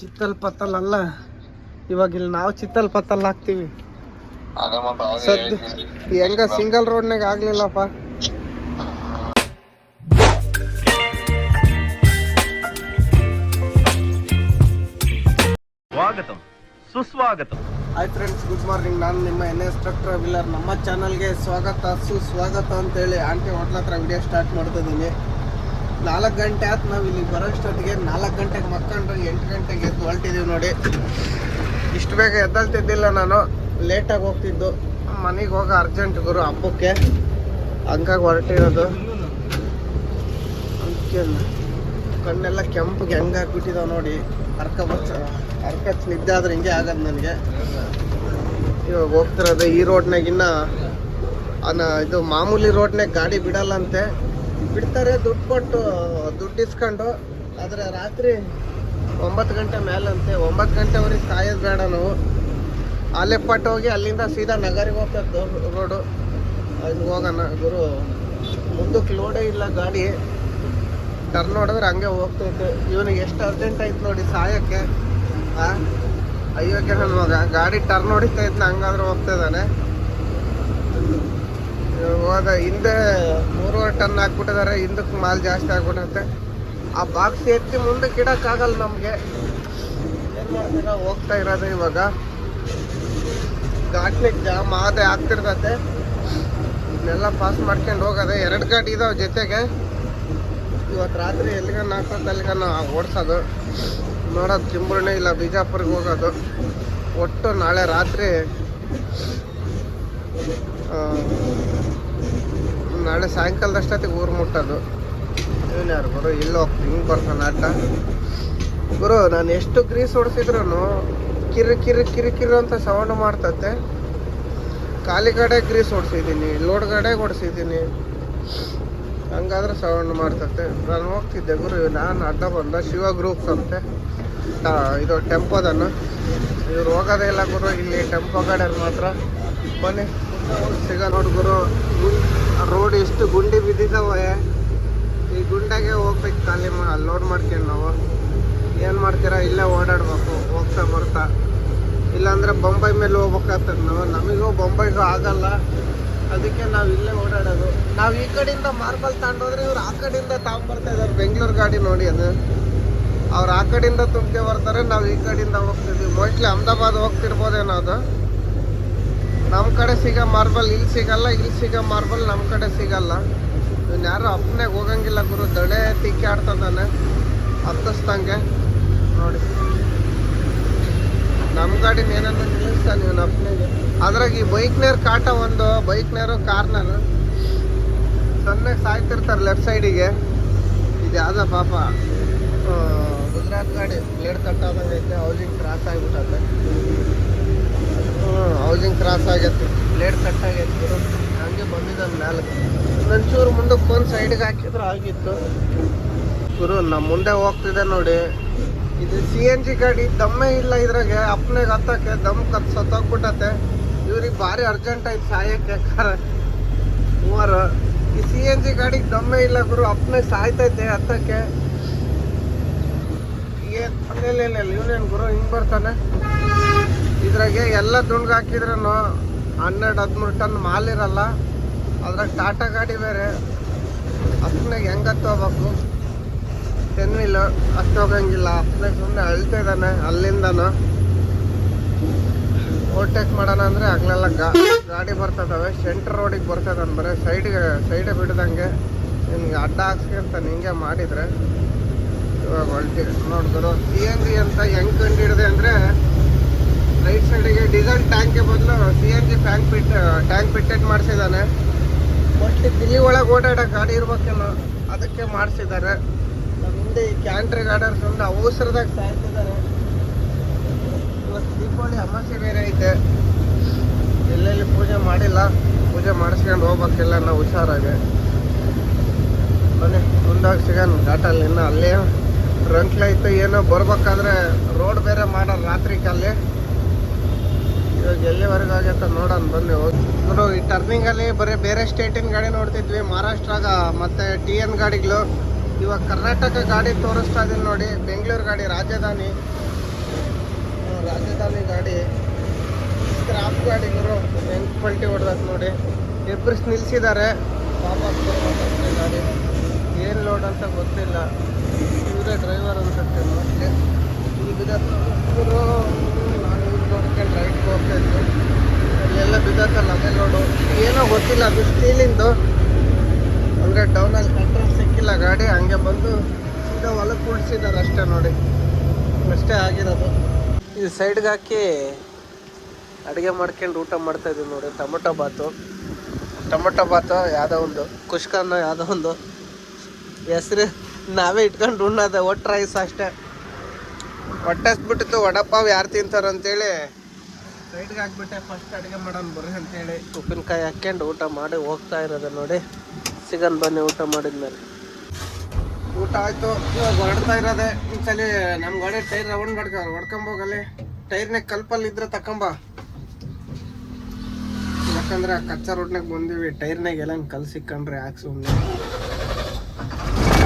ಚಿತ್ತಲ್ ಪತ್ತಲ್ ಅಲ್ಲ ಇವಾಗ ಇಲ್ಲಿ ನಾವು ಚಿತ್ತಲ್ ಪತ್ತಲ್ ಹಾಕ್ತಿವಿ ಹೆಂಗ ಸಿಂಗಲ್ ರೋಡ್ನಾಗ ಆಗ್ಲಿಲ್ಲಪ್ಪ. ಸ್ವಾಗತ. ಸುಸ್ವಾಗತ. ಹಾಯ್ ಫ್ರೆಂಡ್ಸ್ ಗುಡ್ ಮಾರ್ನಿಂಗ್ ನಾನು ನಿಮ್ಮ ಎನ್ ಎಸ್ ಟ್ರಕ್ಟರ್ ವಿಲ್ಲರ್ ನಮ್ಮ ಚಾನಲ್ಗೆ ಸ್ವಾಗತ ಸುಸ್ವಾಗತ ಅಂತೇಳಿ ಆಂಟಿ ಹೋಟ್ಲ ಹತ್ರ ವಿಡಿಯೋ ಸ್ಟಾರ್ಟ್ ಮಾಡ್ತಿದ್ದೀನಿ. ನಾಲ್ಕು ಗಂಟೆ ಆಯ್ತು ನಾವು ಇಲ್ಲಿಗೆ ಬರೋಷ್ಟೊತ್ತಿಗೆ ನಾಲ್ಕು ಗಂಟೆಗೆ ಮಕ್ಕೊಂಡ್ರೆ, ಎಂಟು ಗಂಟೆಗೆ ಎದ್ದು ಹೊರಟಿದ್ದೀವಿ ನೋಡಿ. ಇಷ್ಟು ಬೇಗ ಎದ್ದಲ್ತಿದ್ದಿಲ್ಲ ನಾನು ಲೇಟಾಗಿ ಹೋಗ್ತಿದ್ದು. ಮನೆಗೆ ಹೋಗೋ ಅರ್ಜೆಂಟ್ ಗುರು, ಹಬ್ಬಕ್ಕೆ. ಹಂಗಾಗಿ ಹೊರಟಿರೋದು. ಕಣ್ಣೆಲ್ಲ ಕೆಂಪಗೆ ಹೆಂಗೆ ಹಾಕ್ಬಿಟ್ಟಿದಾವೆ ನೋಡಿ. ಅರ್ಕ ಬಚ್ಚ ಅರ್ಕ ನಿದ್ದೆ ಆದ್ರೆ ಹಿಂಗೆ ಆಗೋದು ನನಗೆ. ಇವಾಗ ಹೋಗ್ತಿರೋದು ಈ ರೋಡ್ನಾಗಿನ್ನ ಇದು ಮಾಮೂಲಿ ರೋಡ್ನಾಗ ಗಾಡಿ ಬಿಡಲ್ಲಂತೆ. ಬಿಡ್ತಾರೆ, ದುಡ್ಡು ಕೊಟ್ಟು, ದುಡ್ಡು ಇಸ್ಕೊಂಡು, ಆದರೆ ರಾತ್ರಿ ಒಂಬತ್ತು ಗಂಟೆ ಮೇಲಂತೆ, ಒಂಬತ್ತು ಗಂಟೆವರೆಗೆ ಸಾಯೋದು ಬೇಡ ನಾವು. ಆಲೆಪಟ್ಟು ಹೋಗಿ ಅಲ್ಲಿಂದ ಸೀದಾ ನಗರಿಗೆ ಹೋಗ್ತದ್ದು ರೋಡು. ಅಲ್ಲಿ ಹೋಗೋಣ, ಗುರು. ಮುಂದಕ್ಕೆ ಲೋಡೇ ಇಲ್ಲ ಗಾಡಿ. ಟರ್ನ್ ನೋಡಿದ್ರೆ ಹಂಗೆ ಹೋಗ್ತೈತೆ. ಇವನಿಗೆ ಎಷ್ಟು ಅರ್ಜೆಂಟ್ ಆಯ್ತು ನೋಡಿ ಸಾಯಕ್ಕೆ. ಅಯ್ಯೋ ಅಯ್ಯೋಕ್ಕೆ ನನ್ನ ಮಗ, ಗಾಡಿ ಟರ್ನ್ ಹೊಡಿತಾ ಇದ್ನ, ಹಂಗಾದ್ರೆ ಹೋಗ್ತಾ ಇದ್ದಾನೆ. ಇವಾಗ ಹೋದ ಮೂರುವರೆ ಟನ್ ಹಾಕ್ಬಿಟ್ಟಿದ್ದಾರೆ, ಹಿಂದಕ್ಕೆ ಮಾಲ್ ಜಾಸ್ತಿ ಆಗ್ಬಿಟ್ಟೈತೆ ಆ ಬಾಕ್ಸ್ ಎತ್ತಿ ಮುಂದಕ್ಕೆ ಇಡೋಕ್ಕಾಗಲ್ಲ ನಮಗೆ. ಏನು ಮಾಡ್ತೀರ, ಹೋಗ್ತಾ ಇರೋದು ಇವಾಗ. ಘಾಟ್ನಿಗೆ ಜಾಮ್ ಆದೆ ಆಗ್ತಿರ್ತೈತೆ. ಇದನ್ನೆಲ್ಲ ಪಾಸ್ ಮಾಡ್ಕೊಂಡು ಹೋಗೋದೆ. ಎರಡು ಗಾಡಿ ಇದಾವೆ ಜೊತೆಗೆ. ಇವತ್ತು ರಾತ್ರಿ ಎಲ್ಲಿಗನ್ನ ಹಾಕೋದು ಅಲ್ಲಿಗನ್ನ ಓಡಿಸೋದು. ನೋಡೋದು ಚಿಂಬುರ್ಣಿ ಇಲ್ಲ ಬಿಜಾಪುರ್ಗೆ ಹೋಗೋದು. ಒಟ್ಟು ನಾಳೆ ರಾತ್ರಿ ನಾಳೆ ಸಾಯಂಕಾಲದಷ್ಟೊತ್ತಿಗೆ ಊರು ಮುಟ್ಟೋದು. ಇವನು ಯಾರು ಗುರು? ಇಲ್ಲಿ ಹೋಗ್ತೀನಿ, ಹಿಂಗೆ ಬರ್ತಾನೆ ಆಟ. ಗುರು, ನಾನು ಎಷ್ಟು ಗ್ರೀಸ್ ಹೊಡ್ಸಿದ್ರು ಕಿರಿ ಕಿರಿ ಕಿರಿ ಕಿರಿ ಅಂತ ಸೌಂಡ್ ಮಾಡ್ತತೆ. ಖಾಲಿ ಗಾಡೆ ಗ್ರೀಸ್ ಹೊಡ್ಸಿದ್ದೀನಿ ಲೋಡ್ ಗಾಡೆ ಹೊಡ್ಸಿದ್ದೀನಿ. ಹಂಗಾದ್ರೆ ಸೌಂಡ್ ಮಾಡ್ತತೆ. ನಾನು ಹೋಗ್ತಿದ್ದೆ ಗುರು, ನಾನು ಅಡ್ಡ ಬಂದ ಶಿವ ಗ್ರೂಪ್ಸ್ ಅಂತೆ. ಇದು ಟೆಂಪೋದನ್ನು ಇವ್ರು ಹೋಗೋದೇ ಇಲ್ಲ ಗುರು, ಇಲ್ಲಿ ಟೆಂಪೋ ಕಡೆ ಮಾತ್ರ. ಬನ್ನಿ. ಸಿಗ ಹುಡುಗರು ರೋಡ್ ಎಷ್ಟು ಗುಂಡಿ ಬಿದ್ದಿದ್ದಾವೆ ಈ ಗುಂಡಾಗೆ ಹೋಗ್ಬೇಕು ಖಾಲಿ ಲೋಡ್ ಮಾಡ್ಕೊಂಡು ನಾವು. ಏನು ಮಾಡ್ತೀರಾ? ಇಲ್ಲೇ ಓಡಾಡ್ಬೇಕು. ಹೋಗ್ತಾ ಬರ್ತಾ. ಇಲ್ಲಾಂದ್ರೆ ಬೊಂಬೈ ಮೇಲೆ ಹೋಗ್ಬೇಕಾಗ್ತದೆ ನಾವು. ನಮಗೂ ಬೊಂಬೈಗೂ ಆಗಲ್ಲ. ಅದಕ್ಕೆ ನಾವು ಇಲ್ಲೇ ಓಡಾಡೋದು. ನಾವು ಈ ಕಡೆಯಿಂದ ಮಾರ್ಬಲ್ ತಗೊಂಡೋದ್ರೆ ಇವ್ರು ಆ ಕಡೆಯಿಂದ ತಗೊಂಬರ್ತಾ ಇದ್ದಾರೆ ಬೆಂಗಳೂರು ಗಾಡಿ ನೋಡಿ ಅದು. ಅವ್ರು ಆ ಕಡೆಯಿಂದ ತುಮಕೆ ಬರ್ತಾರೆ, ನಾವು ಈ ಕಡೆಯಿಂದ ಹೋಗ್ತಿದ್ವಿ ಮೋಸ್ಟ್ಲಿ ಅಹಮದಾಬಾದ್ ಹೋಗ್ತಿರ್ಬೋದೇನೋ ಅದು. ನಮ್ಮ ಕಡೆ ಸಿಗೋ ಮಾರ್ಬಲ್ ಇಲ್ಲಿ ಸಿಗಲ್ಲ, ಇಲ್ಲಿ ಸಿಗೋ ಮಾರ್ಬಲ್ ನಮ್ಮ ಕಡೆ ಸಿಗಲ್ಲ. ಇವ್ನು ಯಾರು ಅಪ್ಪನಾಗ ಹೋಗಂಗಿಲ್ಲ ಗುರು, ದಡೆ ತಿಕ್ಕಿ ಆಡ್ತದಾನೆ. ಹತ್ತಿಸ್ದಂಗೆ. ನೋಡಿ. ನಮ್ಮ ಗಾಡಿನ ಏನನ್ನ ನಿಲ್ಲಿಸ್ತಾನೆ ಇವನು ಅಪ್ಪನಿಗೆ ಅದ್ರಾಗ ಈ ಬೈಕ್ನೇರ್ ಕಾಟ ಒಂದು ಬೈಕ್ನೇರು ಕಾರ್ನರು. ಸಣ್ಣಗೆ ಸಾಯ್ತಿರ್ತಾರೆ ಲೆಫ್ಟ್ ಸೈಡಿಗೆ ಇದು ಯಾವ್ದ ಪಾಪ. ಗುಜರಾತ್ ಗಾಡಿ, ಬ್ಲೇಡ್ ಕಟ್ಟಾದಂಗೆ ಐತೆ ಹೌಸಿಂಗ್ ಕ್ರಾಸ್ ಆಗಿಬಿಟ್ಟದೆ ಹ್ಞೂ ಹೌಸಿಂಗ್ ಕ್ರಾಸ್ ಆಗೈತಿ ಬ್ಲೇಡ್ ಕಟ್ ಆಗೈತಿ ಹಂಗೆ ಬಂದಿದ್ದ ಮ್ಯಾಲ ಒಂಚೂರು ಮುಂದೆ ಫೋನ್ ಸೈಡ್ಗೆ ಹಾಕಿದ್ರೆ ಆಗಿತ್ತು ಗುರು ನಮ್ಮ ಮುಂದೆ ಹೋಗ್ತಿದೆ ನೋಡಿ ಇದು ಸಿ ಎನ್ ಜಿ ಗಾಡಿ ದಮ್ಮೇ ಇಲ್ಲ ಇದ್ರಾಗೆ ಅಪ್ಪನಿಗೆ ಹತ್ತಕ್ಕೆ ದಮ್ ಕತ್ ಸತ್ತೋಗ್ಬಿಟ್ಟತೆ ಇವ್ರಿಗೆ ಭಾರಿ ಅರ್ಜೆಂಟ್ ಆಯ್ತು ಸಾಯಕ್ಕೆ ಕಾರ ಮೂವರು ಈ ಸಿ ಎನ್ ಜಿ ಗಾಡಿಗೆ ದಮ್ಮೇ ಇಲ್ಲ ಗುರು ಅಪ್ಪನೇ ಸಾಯ್ತೈತೆ ಹತ್ತಕ್ಕೆ ಏನ್ ಇಲ್ಲ ಇವನೇನು ಗುರು ಹಿಂಗೆ ಬರ್ತಾನೆ ಇದ್ರಾಗೆ ಎಲ್ಲ ದುಂಡ್ಗೆ ಹಾಕಿದ್ರೂ ಹನ್ನೆರಡು, ಹದಿಮೂರು ಟನ್ ಮಾಲ್ ಇರಲ್ಲ. ಅದ್ರಾಗ ಟಾಟಾ ಗಾಡಿ ಬೇರೆ. ಅಷ್ಟನಾಗ ಹೆಂಗೆ ಹತ್ತೋಗ್ಬೇಕು ಟೆನ್ ವೀಲ್ ಅಷ್ಟು ಹೋಗಂಗಿಲ್ಲ. ಅಷ್ಟನಾಗ ಸುಮ್ಮನೆ ಅಳ್ತಾ ಇದ್ದಾನೆ ಅಲ್ಲಿಂದನು. ಓವರ್ಟೇಕ್ ಮಾಡೋಣ ಅಂದರೆ ಆಗ್ಲೆಲ್ಲ ಗಾಡಿ ಬರ್ತದವೆ ಸೆಂಟ್ರ್ ರೋಡಿಗೆ ಬರ್ತದಾನೆ ಬರೀ. ಸೈಡಿಗೆ ಸೈಡೇ ಬಿಡ್ದಂಗೆ. ನಿಮ್ಗೆ ಅಡ್ಡ ಹಾಕ್ಸ್ಕೊಂತಾನೆ ಹಿಂಗೆ ಮಾಡಿದರೆ. ಇವಾಗ ಹೊಲ್ಟಿ ನೋಡಿದ್ರು. ಸಿ ಎನ್ ಜಿ ಅಂತ ಹೆಂಗೆ ಕಂಡು ಹಿಡಿದೆ ಅಂದರೆ ರೈಟ್ ಸೈಡಿಗೆ ಡೀಸೆಲ್ ಟ್ಯಾಂಕ್ಗೆ ಬದಲು C N G tank fit tank fitted ಮಾಡಿಸಿದ್ದಾನೆ mostly Delhi ಒಳಗೆ ಓಡಾಡೋ ಗಾಡಿ ಇರ್ಬೇಕೇನೋ ಅದಕ್ಕೆ ಮಾಡಿಸಿದ್ದಾರೆ ಮುಂದೆ ಈ ಕ್ಯಾಂಟ್ರಿ ಗಾರ್ಡರ್ ಸುಮ್ಮನೆ ಅವಸರದಾಗ ಸಾಯ್ತಿದ್ದಾರೆ ಇವತ್ತು ದೀಪಾವಳಿ ಅಮಾಸೆ ಬೇರೆ ಐತೆ. ಎಲ್ಲೆಲ್ಲಿ ಪೂಜೆ ಮಾಡಿಲ್ಲ, ಪೂಜೆ ಮಾಡಿಸ್ಕೊಂಡು ಹೋಗ್ಬೇಕಿಲ್ಲ ನಾವು ಹುಷಾರಾಗೆ. ಬನ್ನಿ, ಮುಂದಾಗ ಸಿಗೋಣ ಘಾಟಲ್ಲಿ ಇನ್ನು ಅಲ್ಲೇ. ರಂಕ್ಲೈತು ಏನೋ ಬರ್ಬೇಕಾದ್ರೆ ರೋಡ್ ಬೇರೆ ಮಾಡೋ ರಾತ್ರಿ ಕಾಲಿ ಇವಾಗ ಎಲ್ಲಿವರೆಗೂ ಆಗೈತೆ ನೋಡೋಣ, ಬನ್ನಿ ಹೋಗಿ. ಗುರು ಈ ಟರ್ನಿಂಗಲ್ಲಿ ಬರೀ ಬೇರೆ ಸ್ಟೇಟಿನ ಗಾಡಿ ನೋಡ್ತಿದ್ವಿ, ಮಹಾರಾಷ್ಟ್ರಾಗ ಮತ್ತೆ ಟಿ ಎನ್ ಗಾಡಿಗಳು. ಇವಾಗ ಕರ್ನಾಟಕ ಗಾಡಿ ತೋರಿಸ್ತಾ ಇದ್ದೀನಿ ನೋಡಿ, ಬೆಂಗಳೂರು ಗಾಡಿ, ರಾಜಧಾನಿ. ರಾಜಧಾನಿ ಗಾಡಿ. ಸ್ಕ್ರಾಪ್ ಗಾಡಿ ಗುರು ಹೆಂಗ್ ಪಲ್ಟಿ ಹೊಡೆದತ್ ನೋಡಿ. ಇಬ್ಬರು ನಿಲ್ಸಿದ್ದಾರೆ. ವಾಪಸ್ ಗಾಡಿ. ಏನು ಲೋಡ್ ಅಂತ ಗೊತ್ತಿಲ್ಲ. ಇವರೇ ಡ್ರೈವರ್ ಅನ್ಸುತ್ತೆ. ನೋಡಿ ನೋಡ್ಕೊಂಡು ರೈಟ್ಗೆ ಹೋಗ್ತಾ ಇದ್ದೆ ಅಲ್ಲೆಲ್ಲ ಬಿದ್ದತ್ತಲ್ಲ ಅದೇ ನೋಡು ಏನೋ ಗೊತ್ತಿಲ್ಲ, ಅದು ಸ್ಟೀಲಿಂದು ಅಂದರೆ ಟೌನಲ್ಲಿ ಕಂಟ್ರೋಲ್ ಸಿಕ್ಕಿಲ್ಲ, ಗಾಡಿ ಹಂಗೆ ಬಂದು ಸೀದಾ ಹೊಲಕ್ಕೆ ಕೂಡಿಸಿದ್ದಾರೆ ಅಷ್ಟೇ ನೋಡಿ. ಅಷ್ಟೇ ಆಗಿರೋದು. ಇದು ಸೈಡ್ಗೆ ಹಾಕಿ ಅಡುಗೆ ಮಾಡ್ಕೊಂಡು ಊಟ ಮಾಡ್ತಾ ಇದ್ದೀವಿ ನೋಡಿ, ಟೊಮೊಟೊ ಬಾತು. ಟೊಮೊಟೊ ಬಾತು ಯಾವುದೋ ಒಂದು, ಕುಷ್ಕನ್ನ ಯಾವುದೋ ಒಂದು. ಹೆಸ್ರು ನಾವೇ ಇಟ್ಕೊಂಡು ಉಣ್ಣೋದು, ಒಟ್ಟು ರೈಸ್ ಅಷ್ಟೇ. ಹೊಟ್ಟೆಸ್ಬಿಟ್ಟಿತ್ತು, ವಡಪಾವ್ ಯಾರು ತಿಂತಾರೆ ಅಂತೇಳಿ ಸೈಡ್ಗೆ ಹಾಕ್ಬಿಟ್ಟೆ ಫಸ್ಟ್ ಅಡುಗೆ ಮಾಡೋಣ ಬರ್ರಿ ಅಂತೇಳಿ. ಉಪ್ಪಿನಕಾಯಿ ಹಾಕ್ಕೊಂಡು ಊಟ ಮಾಡಿ ಹೋಗ್ತಾ ಇರೋದು ನೋಡಿ. ಸಿಗನ್ ಬನ್ನಿ ಊಟ ಮಾಡಿದ್ಮೇಲೆ. ಊಟ ಆಯ್ತು. ಇವಾಗ ಹೊರಡ್ತಾ ಇರೋದೆ. ಒಂದ್ಸಲಿ ನಮ್ಮ ಗಾಡಿ ಟೈರ್ ರೌಂಡ್ ಮಾಡ್ಕ ಹೊಡ್ಕೊಂಬೋಗಲ್ಲಿ ಟೈರ್ನಾಗ ಕಲ್ಪಲ್ಲಿ ಇದ್ರೆ ತಕೊಂಬ. ಯಾಕಂದ್ರೆ ಕಚ್ಚಾ ರೋಡ್ನಾಗ ಬಂದೀವಿ ಟೈರ್ನಾಗ ಎಲ್ಲ ಕಲ್ ಸಿಕ್ಕಂಡ್ರೆ ಯಾಕೆ ಸುಮ್ಮನೆ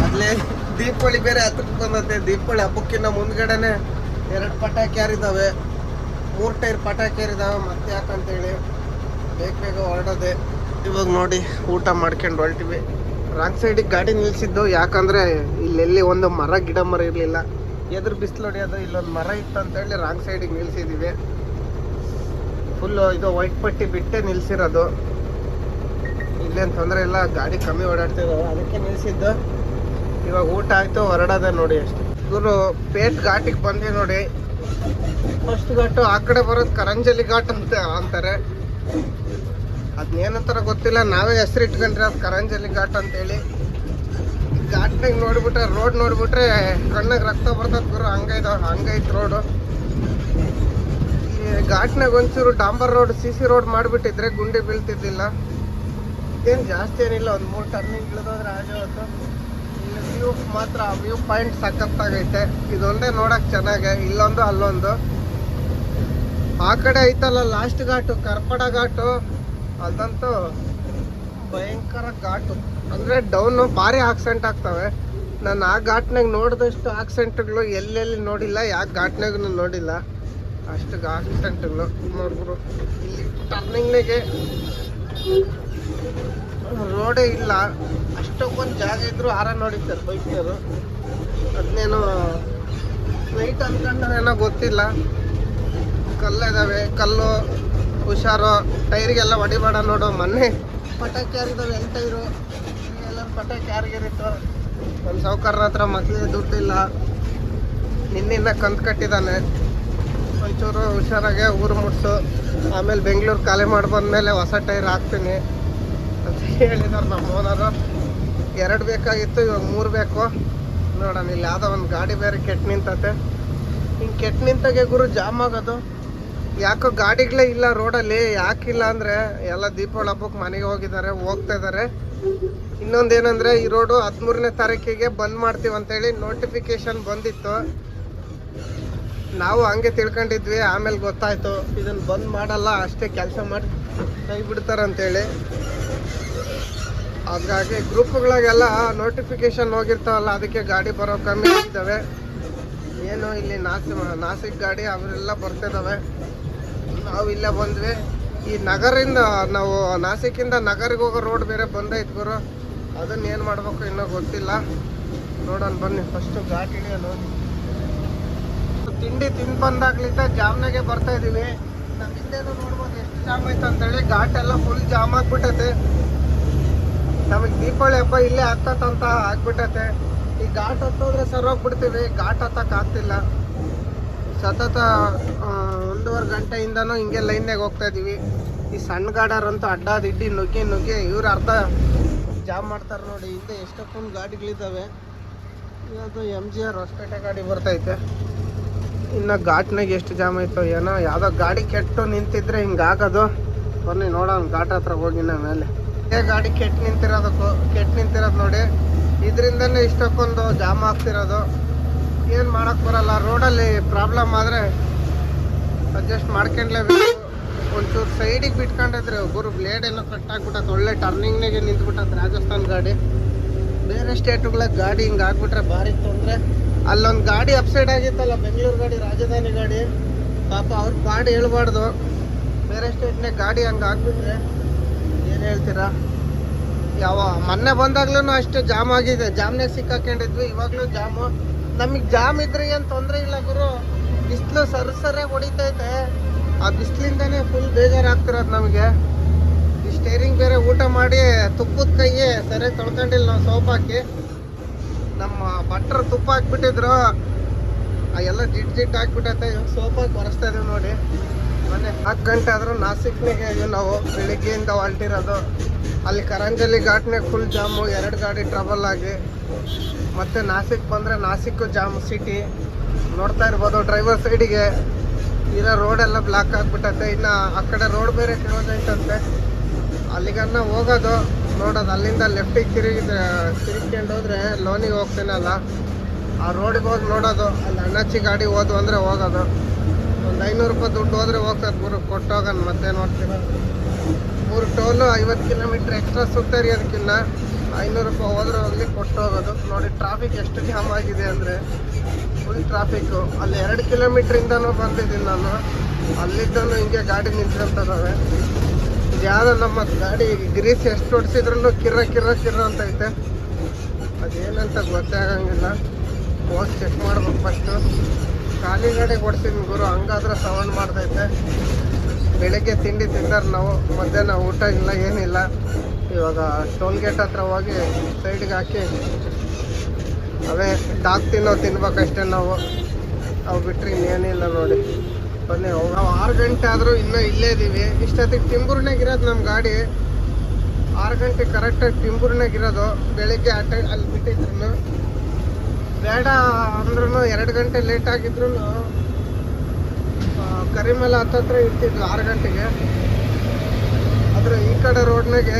ಅಲ್ಲೇ ದೀಪಾವಳಿ ಬೇರೆ ಹತ್ತಕ್ಕೆ ಬಂದತ್ತೆ ದೀಪಾವಳಿ ಹಬ್ಬಕ್ಕಿನ್ನ ಮುಂದ್ಗಡೆನೆ ಎರಡು ಪಟಾಕಿ ಯಾರಿದ್ದಾವೆ ಮೂರು ಟೈರ್ ಪಟಾಕಿ ಮತ್ತೆ ಯಾಕಂತೇಳಿ ಬೇಗ ಬೇಗ ಹೊರಡೋದೆ. ಇವಾಗ ನೋಡಿ ಊಟ ಮಾಡ್ಕೊಂಡು ಹೊರಟಿವಿ. ರಾಂಗ್ ಸೈಡಿಗೆ ಗಾಡಿ ನಿಲ್ಸಿದ್ದು, ಯಾಕಂದ್ರೆ ಇಲ್ಲೆಲ್ಲಿ ಒಂದು ಮರ, ಗಿಡ ಮರ ಇರಲಿಲ್ಲ. ಎದುರು ಬಿಸಿಲು ಹೊಡೆಯೋದು, ಇಲ್ಲೊಂದು ಮರ ಇತ್ತು ಅಂತೇಳಿ ರಾಂಗ್ ಸೈಡಿಗೆ ನಿಲ್ಲಿಸಿದ್ದೀವಿ ಫುಲ್ಲು ಇದು ವೈಟ್ ಪಟ್ಟಿ ಬಿಟ್ಟೆ ನಿಲ್ಸಿರೋದು. ಇಲ್ಲೇನು ತೊಂದರೆ ಇಲ್ಲ, ಗಾಡಿ ಕಮ್ಮಿ ಓಡಾಡ್ತಿದ್ದಾವೆ ಅದಕ್ಕೆ ನಿಲ್ಸಿದ್ದು. ಇವಾಗ ಊಟ ಆಯ್ತು, ಹೊರಡೋದೆ ನೋಡಿ ಅಷ್ಟೇ. ಇವರು ಪೇಟ್ ಘಾಟಿಗೆ ಬಂದ್ವಿ ನೋಡಿ. ಫಸ್ಟ್ ಘಾಟು, ಆ ಕಡೆ ಬರೋದು ಕರಂಜಲಿ ಘಾಟ್ ಅಂತ ಅಂತಾರೆ. ಅದ್ನೇನಂತಾರ ಗೊತ್ತಿಲ್ಲ, ನಾವೇ ಹೆಸರು ಇಟ್ಕೊಂಡ್ರೆ ಅದು ಕರಂಜಲಿ ಘಾಟ್ ಅಂತೇಳಿ. ಘಾಟ್ನಾಗ ನೋಡ್ಬಿಟ್ರೆ, ರೋಡ್ ನೋಡ್ಬಿಟ್ರೆ ಕಣ್ಣಾಗ ರಕ್ತ ಬರ್ತದೆ ಗುರು, ಹಂಗೈದ, ಹಂಗೈತೆ ರೋಡು. ಈ ಘಾಟ್ನಾಗ ಒಂಚೂರು ಡಾಂಬರ್ ರೋಡ್, ಸಿ ಸಿ ರೋಡ್ ಮಾಡಿಬಿಟ್ಟಿದ್ರೆ ಗುಂಡಿ ಬೀಳ್ತಿದ್ದಿಲ್ಲ ಏನು ಜಾಸ್ತಿ ಏನಿಲ್ಲ, ಒಂದು ಮೂರು ಟರ್ನಿಂಗ್ ಇಳಿದೋದ್ರೆ ಆಗೋದು ಇಲ್ಲಿ ವ್ಯೂ ಮಾತ್ರ, ವ್ಯೂ ಪಾಯಿಂಟ್ ಸಖತ್ತಾಗೈತೆ. ಇದೊಂದೇ ನೋಡೋಕೆ ಚೆನ್ನಾಗೆ, ಇಲ್ಲೊಂದು ಅಲ್ಲೊಂದು. ಆ ಕಡೆ ಐತಲ್ಲ ಲಾಸ್ಟ್ ಘಾಟು, ಕರ್ಪಡ ಘಾಟು. ಅದಂತೂ ಭಯಂಕರ ಘಾಟು. ಅಂದರೆ ಡೌನು ಭಾರಿ ಆಕ್ಸಿಡೆಂಟ್ ಆಗ್ತವೆ. ನಾನು ಆ ಘಾಟ್ನಾಗ ನೋಡಿದಷ್ಟು ಆಕ್ಸಿಡೆಂಟ್ಗಳು ಎಲ್ಲೆಲ್ಲಿ ನೋಡಿಲ್ಲ ಯಾಕೆ ಘಾಟ್ನಾಗೂ ನೋಡಿಲ್ಲ. ಅಷ್ಟು ಆಕ್ಸಿಡೆಂಟ್ಗಳು ನೋಡ್ಬಿಡು. ಇಲ್ಲಿ ಟರ್ನಿಂಗ್ನಾಗೆ ರೋಡೇ ಇಲ್ಲ. ಅಷ್ಟೊಂದು ಜಾಗ ಇದ್ರು ಆರ ನೋಡಿದ್ದಾರೆ ಬೈಕ್ನವರು ಅದನ್ನೇನು ನೈಟ್ ಏನೋ ಗೊತ್ತಿಲ್ಲ. ಕಲ್ಲಿದಾವೆ ಕಲ್ಲು, ಹುಷಾರು ಟೈರಿಗೆಲ್ಲ ಹೊಡಿಬೇಡ ನೋಡು, ಮೊನ್ನೆ ಪಟಾಕಿ ಯಾರಿದಾವೆ ಎಂಟು ಟೈರು ಎಲ್ಲ ಪಟಾಕಿ ಯಾರಿಗಿರಿತ್ತು ನಮ್ಮ ಸಾವುಕಾರನ ಹತ್ರ ಮಕ್ಳಿಗೆ ದುಡ್ಡಿಲ್ಲ ನಿನ್ನಿಂದ ಕಂತು ಕಟ್ಟಿದ್ದಾನೆ. ಒಂಚೂರು ಹುಷಾರಾಗೆ ಊರು ಮುಟ್ಸು. ಆಮೇಲೆ ಬೆಂಗಳೂರು ಖಾಲಿ ಮಾಡಿ ಬಂದಮೇಲೆ ಹೊಸ ಟೈರ್ ಹಾಕ್ತೀನಿ ಅಂತ ಹೇಳಿದಾರೆ ನಮ್ಮ ಓನರು. ಎರಡು ಬೇಕಾಗಿತ್ತು, ಇವಾಗ ಮೂರು ಬೇಕು. ನೋಡೋಣ, ಇಲ್ಲಿ ಯಾವುದೋ ಒಂದು ಗಾಡಿ ಬೇರೆ ಕೆಟ್ಟ ನಿಂತತೆ. ಹಿಂಗೆ ಕೆಟ್ಟ ನಿಂತಾಗೆ ಗುರು ಜಾಮ್ ಆಗೋದು. ಯಾಕೋ ಗಾಡಿಗಳೇ ಇಲ್ಲ ರೋಡಲ್ಲಿ, ಯಾಕಿಲ್ಲ ಅಂದರೆ ಎಲ್ಲ ದೀಪಾವಳಿ ಹಬ್ಬಕ್ಕೆ ಮನೆಗೆ ಹೋಗಿದ್ದಾರೆ, ಹೋಗ್ತಾ ಇದ್ದಾರೆ. ಇನ್ನೊಂದೇನಂದರೆ ಈ ರೋಡು ಹದಿಮೂರನೇ ತಾರೀಕಿಗೆ ಬಂದ್ ಮಾಡ್ತೀವಿ ಅಂತೇಳಿ ನೋಟಿಫಿಕೇಶನ್ ಬಂದಿತ್ತು. ನಾವು ಹಂಗೆ ತಿಳ್ಕೊಂಡಿದ್ವಿ, ಆಮೇಲೆ ಗೊತ್ತಾಯ್ತು. ಇದನ್ನ ಬಂದ್ ಮಾಡಲ್ಲ, ಅಷ್ಟೇ ಕೆಲಸ ಮಾಡಿ ಕೈ ಬಿಡ್ತಾರಂತೇಳಿ ಹಾಗಾಗಿ ಗ್ರೂಪ್ಗಳಿಗೆಲ್ಲ ನೋಟಿಫಿಕೇಶನ್ ಹೋಗಿರ್ತಾವಲ್ಲ, ಅದಕ್ಕೆ ಗಾಡಿ ಬರೋ ಕಮ್ಮಿ ಇದ್ದಾವೆ. ಏನು ಇಲ್ಲಿ ನಾಸಿ ನಾಸಿಕ್ ಗಾಡಿ, ಅವರೆಲ್ಲ ಬರ್ತಿದ್ದಾವೆ ನಾವು ಇಲ್ಲ ಬಂದ್ವಿ. ಈ ನಗರಿಂದ ನಾವು ನಾಸಿಕಿಂದ ನಗರಿಗೆ ಹೋಗೋ ರೋಡ್ ಬೇರೆ ಬಂದೈತೆ ಗುರು. ಅದನ್ನ ಏನು ಮಾಡ್ಬೇಕು ಇನ್ನೂ ಗೊತ್ತಿಲ್ಲ. ನೋಡೋಣ ಬನ್ನಿ ಫಸ್ಟ್ ಘಾಟ್ ಹಿಡಿಯೋಣ ತಿಂಡಿ ತಿಂದು ಬಂದಾಗ್ಲಿಂದ ಜಾಮ್ನಾಗೆ ಬರ್ತಾ ಇದೀವಿ. ನಮ್ಮ ಹಿಂದೆನೂ ನೋಡ್ಬೋದು ಎಷ್ಟು ಜಾಮ್ ಐತೆ ಅಂತೇಳಿ ಘಾಟ್ ಎಲ್ಲ ಫುಲ್ ಜಾಮ್ ಆಗ್ಬಿಟ್ಟೈತೆ. ನಮಗೆ ದೀಪಾವಳಿ ಹಬ್ಬ ಇಲ್ಲೇ ಆಗ್ತದಂತ ಆಗ್ಬಿಟ್ಟೈತೆ. ಈ ಘಾಟ್ ಹತ್ತೋದ್ರೆ ಸರ್ ಹೋಗ್ಬಿಡ್ತೀವಿ. ಘಾಟ್ ಹತ್ತಕ್ಕೆ ಆಗ್ತಿಲ್ಲ. ಸತತ ಒಂದೂವರೆ ಗಂಟೆಯಿಂದನೂ ಹಿಂಗೆ ಲೈನ್ನಾಗ ಹೋಗ್ತಾ ಇದೀವಿ ಈ ಸಣ್ಣ ಗಾಡರಂತೂ ಅಡ್ಡ ಅಡ್ಡಾದಿಡ್ಡಿ ನುಗ್ಗಿ ನುಗ್ಗಿ ಇವ್ರು ಅರ್ಧ ಜಾಮ್ ಮಾಡ್ತಾರೆ ನೋಡಿ, ಹಿಂದೆ ಎಷ್ಟೊಂದು ಗಾಡಿಗಳಿದ್ದಾವೆ. ಇವತ್ತು ಎಂ ಜಿ ಆರ್ ಹೊಸಪೇಟೆ ಗಾಡಿ ಬರ್ತೈತೆ. ಇನ್ನು ಘಾಟ್ನಾಗ ಎಷ್ಟು ಜಾಮ್ ಆಯ್ತು ಏನೋ, ಯಾವುದೋ ಗಾಡಿ ಕೆಟ್ಟು ನಿಂತಿದ್ರೆ ಹಿಂಗಾಗೋದು ಬನ್ನಿ ನೋಡೋಣ, ಘಾಟ್ ಹತ್ರ ಹೋಗಿ ನಾ ಮೇಲೆ. ಇದೇ ಗಾಡಿ ಕೆಟ್ಟು ನಿಂತಿರೋದಕ್ಕೂ ಕೆಟ್ಟು ನಿಂತಿರೋದು ನೋಡಿ. ಇದರಿಂದನೇ ಇಷ್ಟಕ್ಕೊಂದು ಜಾಮ್ ಆಗ್ತಿರೋದು. ಏನು ಮಾಡೋಕ್ಕೆ ಬರಲ್ಲ ರೋಡಲ್ಲಿ ಪ್ರಾಬ್ಲಮ್ ಆದರೆ ಅಡ್ಜಸ್ಟ್ ಮಾಡ್ಕೊಂಡ್ಲೇಬೇಕು. ಒಂಚೂರು ಸೈಡಿಗೆ ಬಿಟ್ಕೊಂಡಿದ್ರೆ ಒಬ್ಬರು ಬ್ಲೇಡ್ ಎಲ್ಲ ಕಟ್ ಆಗ್ಬಿಟ್ಟತ್ ಒಳ್ಳೆ ಟರ್ನಿಂಗ್ನಾಗೆ ನಿಂತ್ಬಿಟ್ಟತ್ ರಾಜಸ್ಥಾನ್ ಗಾಡಿ. ಬೇರೆ ಸ್ಟೇಟ್ಗಳ ಗಾಡಿ ಹಿಂಗೆ ಆಗ್ಬಿಟ್ರೆ ಭಾರಿ ತೊಂದರೆ. ಅಲ್ಲೊಂದು ಗಾಡಿ ಅಪ್ಸೈಡ್ ಆಗಿತ್ತಲ್ಲ, ಬೆಂಗಳೂರು ಗಾಡಿ, ರಾಜಧಾನಿ ಗಾಡಿ. ಪಾಪ ಅವ್ರ ಪಾಡು ಹೇಳ್ಬಾರ್ದು. ಬೇರೆ ಸ್ಟೇಟ್ನಾಗ ಗಾಡಿ ಹಂಗೆ ಆಗ್ಬಿಟ್ರೆ ಏನು ಹೇಳ್ತೀರಾ? ಯಾವ ಮೊನ್ನೆ ಬಂದಾಗ್ಲೂ ಅಷ್ಟು ಜಾಮ್ ಆಗಿದೆ. ಜಾಮ್ನಾಗ ಸಿಕ್ಕಾಕೊಂಡಿದ್ವಿ. ಇವಾಗಲೂ ಜಾಮು. ನಮಗೆ ಜಾಮ್ ಇದ್ರೆ ಏನು ತೊಂದರೆ ಇಲ್ಲ ಗುರು. ಬಿಸಿಲು ಸರ್ ಸರಿಯಾಗಿ ಹೊಡಿತೈತೆ. ಆ ಬಿಸಿಲಿಂದನೇ ಫುಲ್ ಬೇಜಾರಾಗ್ತಿರೋದು ನಮಗೆ. ಈ ಸ್ಟೇರಿಂಗ್ ಬೇರೆ ಊಟ ಮಾಡಿ ತುಪ್ಪದ ಕೈಯೇ ಸರಿಯಾಗಿ ತೊಳ್ಕೊಂಡಿಲ್ಲ ನಾವು ಸೋಪ್ ಹಾಕಿ. ನಮ್ಮ ಭಟ್ರು ತುಪ್ಪ ಹಾಕ್ಬಿಟ್ಟಿದ್ರು. ಆ ಎಲ್ಲ ಜಿಟ್ ಜಿಟ್ ಹಾಕ್ಬಿಟ್ಟೈತೆ ಇವಾಗ ಸೋಪ್ ಹಾಕಿ ಒರೆಸ್ತಾ ಇದೀವಿ ನೋಡಿ. ಮೊನ್ನೆ ಹತ್ತು ಗಂಟೆ ಆದರೂ ನಾಸಿಕ್ನಾಗೆ ಇದೀವಿ ನಾವು ಬೆಳಿಗ್ಗೆಯಿಂದ ಹೊಲ್ಟಿರೋದು ಅಲ್ಲಿ ಕರಂಜಲಿ ಘಾಟ್ನಾಗ ಫುಲ್ ಜಾಮು, ಎರಡು ಗಾಡಿ ಟ್ರಬಲ್ ಆಗಿ. ಮತ್ತೆ ನಾಸಿಕ್ ಬಂದರೆ ನಾಸಿಕ್ಕು ಜಾಮ್ ಸಿಟಿ ನೋಡ್ತಾ ಇರ್ಬೋದು ಡ್ರೈವರ್ ಸೈಡಿಗೆ ಇರೋ ರೋಡೆಲ್ಲ ಬ್ಲಾಕ್ ಆಗಿಬಿಟ್ಟೈತೆ ಇನ್ನು ಆ ಕಡೆ ರೋಡ್ ಬೇರೆ ಕ್ಲೋಸ್ ಅಲ್ಲಿಗನ್ನ ಹೋಗೋದು, ನೋಡೋದು. ಅಲ್ಲಿಂದ ಲೆಫ್ಟಿಗೆ ತಿರುಗಿ ತಿರುಗ್ಕೊಂಡು ಹೋದ್ರೆ ಲೋನಿಗೆ ಹೋಗ್ತೀನಲ್ಲ. ಆ ರೋಡಿಗೆ ಹೋಗಿ ನೋಡೋದು. ಅಲ್ಲಿ ಅಣ್ಣಚ್ಚಿ ಗಾಡಿ ಹೋದ್ವು ಅಂದರೆ ಹೋಗೋದು. ಒಂದು ಐನೂರು ರೂಪಾಯಿ ದುಡ್ಡು ಹೋದ್ರೆ ಹೋಗ್ತದೆ. ಮೂರು ಕೊಟ್ಟೋಗನ್ ಮತ್ತೆ ನೋಡ್ತೀರ ಮೂರು ಟೋಲು ಐವತ್ತು ಕಿಲೋಮೀಟ್ರ್ ಎಕ್ಸ್ಟ್ರಾ ಸುತ್ತರಿ ಅದಕ್ಕಿನ್ನ ಐನೂರು ರೂಪಾಯಿ ಹೋದ್ರೆ ಹೋಗಲಿ, ಕೊಟ್ಟು ಹೋಗೋದು. ನೋಡಿ ಟ್ರಾಫಿಕ್ ಎಷ್ಟು ಜಾಮ್ ಆಗಿದೆ ಅಂದರೆ. ಫುಲ್ ಟ್ರಾಫಿಕ್ಕು ಅಲ್ಲಿ ಎರಡು ಕಿಲೋಮೀಟ್ರಿಂದನೂ ಬಂದಿದ್ದೀನಿ ನಾನು. ಅಲ್ಲಿದ್ದನು ಹಿಂಗೆ ಗಾಡಿ ನಿಂತ್ಕೊಂತದಾವೆ. ಯಾವುದೋ ನಮ್ಮ ಗಾಡಿ ಗ್ರೀಸ್ ಎಷ್ಟು ಹೊಡ್ಸಿದ್ರು ಕಿರ ಕಿರ ಕಿರ ಅಂತ ಐತೆ ಅದೇನಂತ ಗೊತ್ತೇ ಆಗಂಗಿಲ್ಲ. ಹೋಗಿ ಚೆಕ್ ಮಾಡ್ಬೇಕು ಫಸ್ಟು ಖಾಲಿ ಗಾಡಿಗೆ ಹೊಡ್ಸಿದ್ವಿ ಗುರು, ಹಂಗಾದ್ರೆ ಸೌಂಡ್ ಮಾಡ್ತೈತೆ. ಬೆಳಗ್ಗೆ ತಿಂಡಿ ತಿಂದಾರ ನಾವು, ಮಧ್ಯಾಹ್ನ ಊಟ ಇಲ್ಲ, ಏನಿಲ್ಲ. ಇವಾಗ ಟೋಲ್ ಗೇಟ್ ಹತ್ರ ಹೋಗಿ ಸೈಡ್ಗೆ ಹಾಕಿ ಅವೇ ಟಾಕ್ ತಿನ್ನೋ ತಿನ್ಬೇಕಷ್ಟೇ ನಾವು. ಅವು ಬಿಟ್ಟರೆ ಇನ್ನೇನಿಲ್ಲ ನೋಡಿ. ಬನ್ನಿ ನಾವು ಆರು ಗಂಟೆ ಆದರೂ ಇನ್ನೂ ಇಲ್ಲೇ ಇದ್ದೀವಿ ಇಷ್ಟೊತ್ತಿಗೆ ಟಿಂಬೂರ್ನಾಗ ಇರೋದು ನಮ್ಮ ಗಾಡಿ. ಆರು ಗಂಟೆ ಕರೆಕ್ಟಾಗಿ ಟಿಂಬೂರ್ನಾಗ ಇರೋದು. ಬೆಳಿಗ್ಗೆ ಆಟ ಅಲ್ಲಿ ಬಿಟ್ಟಿದ್ರು ಬೇಡ ಅಂದ್ರೂ ಎರಡು ಗಂಟೆ ಲೇಟ್ ಆಗಿದ್ರು ಕರಿಮಲ ಹತ್ತತ್ರ ಇರ್ತಿದ್ವಿ ಆರು ಗಂಟೆಗೆ. ಆದರೆ ಈ ಕಡೆ ರೋಡ್ನಾಗೆ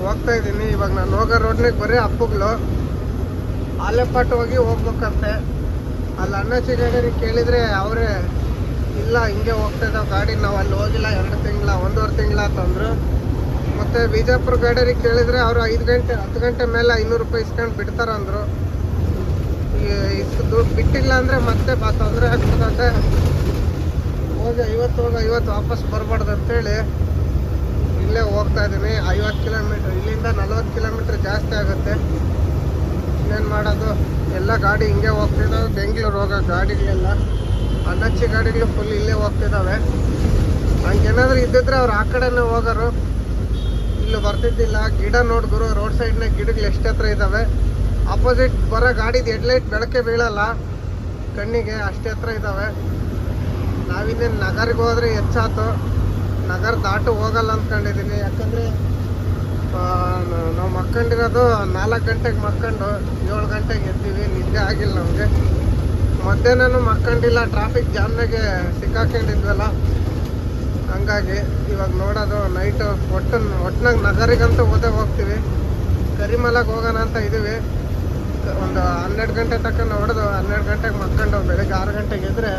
ಹೋಗ್ತಾ ಇದ್ದೀನಿ ಇವಾಗ ನಾನು ಹೋಗೋ ರೋಡ್ನಾಗ ಬರೀ ಅಪ್ಪಗಳು ಆಲೆಪಾಟ್ ಹೋಗಿ ಹೋಗ್ಬೇಕಂತೆ. ಅಲ್ಲಿ ಅಣ್ಣ ಚಿಗೇರಿ ಕೇಳಿದರೆ ಅವರೇ, ಇಲ್ಲ, ಹಿಂಗೆ ಹೋಗ್ತಾ ಗಾಡಿ, ನಾವು ಅಲ್ಲಿ ಹೋಗಿಲ್ಲ, ಎರಡು ತಿಂಗಳ, ಒಂದೂವರೆ ತಿಂಗಳ ಅಂತಂದ್ರು ಮತ್ತು ಬಿಜಾಪುರ ಗಾಡಿಯರಿಗೆ ಕೇಳಿದರೆ ಅವರು ಐದು ಗಂಟೆ, ಹತ್ತು ಗಂಟೆ ಮೇಲೆ ಐನೂರು ರೂಪಾಯಿ ಇಸ್ಕೊಂಡು ಬಿಡ್ತಾರಂದ್ರು ಇಷ್ಟು ದುಡ್ಡು ಬಿಟ್ಟಿಲ್ಲ ಅಂದರೆ ಮತ್ತೆ ಬಾ, ತೊಂದರೆ ಆಗ್ತದಂತೆ ಹೋಗಿ ಐವತ್ತು ಹೋಗಿ ಐವತ್ತು ವಾಪಸ್ ಬರಬಾರ್ದು ಅಂತೇಳಿ ಇಲ್ಲೇ ಹೋಗ್ತಾ ಇದ್ದೀನಿ. ಐವತ್ತು ಕಿಲೋಮೀಟ್ರ್, ಇಲ್ಲಿಂದ ನಲ್ವತ್ತು ಕಿಲೋಮೀಟ್ರ್ ಜಾಸ್ತಿ ಆಗುತ್ತೆ. ಇನ್ನೇನು ಮಾಡೋದು? ಎಲ್ಲ ಗಾಡಿ ಹಿಂಗೆ ಹೋಗ್ತಿದ್ದಾವೆ ಬೆಂಗಳೂರು ಹೋಗೋ ಗಾಡಿಗಳೆಲ್ಲ. ಅನ್ನಚ್ಚಿ ಗಾಡಿಗಳು ಫುಲ್ ಇಲ್ಲೇ ಹೋಗ್ತಿದ್ದಾವೆ ಹಂಗೇನಾದ್ರೂ ಇದ್ದಿದ್ರೆ ಅವ್ರು ಆ ಕಡೆನೇ ಹೋಗೋರು. ಇಲ್ಲಿ ಬರ್ತಿದ್ದಿಲ್ಲ. ಗಿಡ ನೋಡಿದ್ರು ರೋಡ್ ಸೈಡ್ನ ಗಿಡಗಳು ಎಷ್ಟು ಹತ್ರ ಇದ್ದಾವೆ ಆಪೋಸಿಟ್ ಬರೋ ಗಾಡಿದು ಹೆಡ್ಲೈಟ್ ಬೆಳಕೆ ಬೀಳಲ್ಲ. ಕಣ್ಣಿಗೆ ಅಷ್ಟೇ ಹತ್ರ ಇದ್ದಾವೆ ನಾವಿನ್ನೇನು ನಗರಿಗೆ ಹೋದ್ರೆ ಹೆಚ್ಚಾತು. ನಗರ ದಾಟು ಹೋಗಲ್ಲ ಅಂದ್ಕೊಂಡಿದ್ದೀನಿ ಯಾಕಂದರೆ ನಾವು ಮಕ್ಕಂಡಿರೋದು ನಾಲ್ಕು ಗಂಟೆಗೆ ಮಕ್ಕಂಡು ಏಳು ಗಂಟೆಗೆ ಎದ್ದೀವಿ, ನಿದ್ದೆ ಆಗಿಲ್ಲ ನಮಗೆ. ಮಧ್ಯಾಹ್ನನೂ ಮಕ್ಕಂಡಿಲ್ಲ ಟ್ರಾಫಿಕ್ ಜಾಮ್ನಾಗೆ ಸಿಕ್ಕಾಕೊಂಡಿದ್ವಲ್ಲ. ಹಂಗಾಗಿ ಇವಾಗ ನೋಡೋದು ನೈಟು ಒಟ್ಟು ಒಟ್ಟಿನಾಗ ನಗರಿಗಂತೂ ಓದೇ ಹೋಗ್ತೀವಿ. ಕರಿಮಲಗೆ ಹೋಗೋಣ ಅಂತ ಇದ್ದೀವಿ ಒಂದು ಹನ್ನೆರಡು ಗಂಟೆ ತಕ್ಕ ಹೊಡೆದು ಹನ್ನೆರಡು ಗಂಟೆಗೆ ಮಕ್ಕಂಡು ಬೆಳಗ್ಗೆ ಆರು ಗಂಟೆಗೆ ಇದ್ದರೆ